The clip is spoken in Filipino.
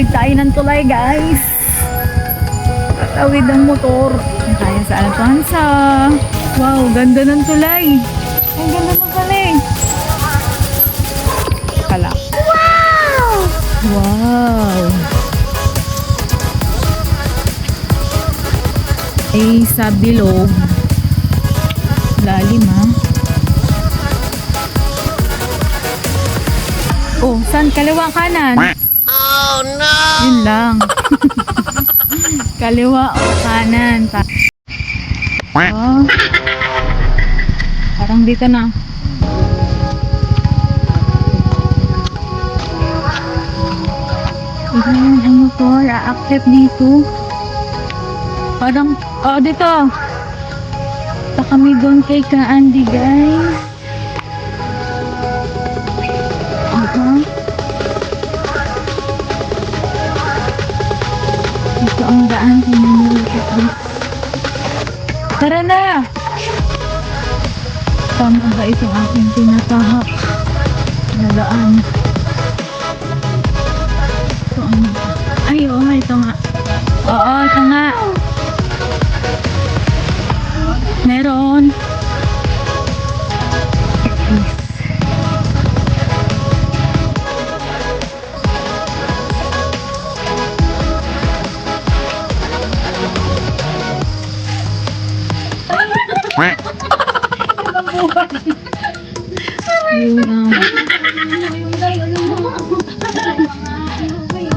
Tatawid tayo ng tulay, guys. Tatawid ng motor. Tayo sa Alfonso. Wow, ganda ng tulay. Ang ganda ng tulay. Kala. Wow! Wow! Ay, sa bilog. Lalim, ha? Oh, saan? Kaliwa kanan? Oh no! Yun lang. Kaliwa o kanan. Ta- oh. Parang dito na. Ayan, ang motor. A-accept dito. Parang, oh, dito. Pa kami doon kay ka Andy, guys. Ito ang daan sa Manila Catholic. Tara na! Tama ba itong aking tinatahak na? Ito ang... Ay, oo nga, ito nga. Oo, ito nga. Hanggang buhay. Aray, yung, um, yung, yung, yung, yung, yung,